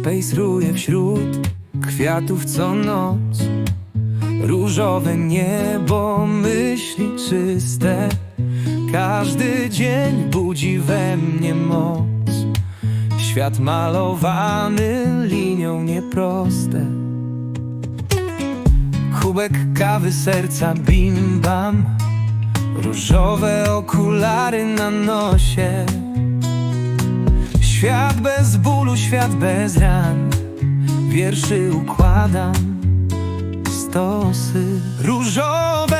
spejsruje wśród kwiatów co noc. Różowe niebo myśli czyste. Każdy dzień budzi we mnie moc. Świat malowany linią nieproste. Kubek kawy serca bim bam. Różowe okulary na nosie Świat bez bólu, świat bez ran. Wierszy układam stosy. Różowe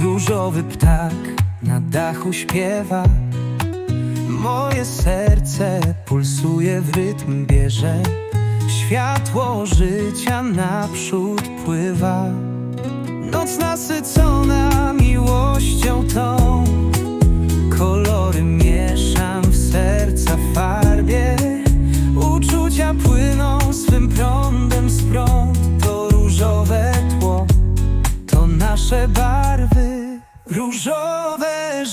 Różowy ptak na dachu śpiewa. Moje serce pulsuje w rytm bierze. Światło życia naprzód pływa. Noc nasycona różowe barwy Różowe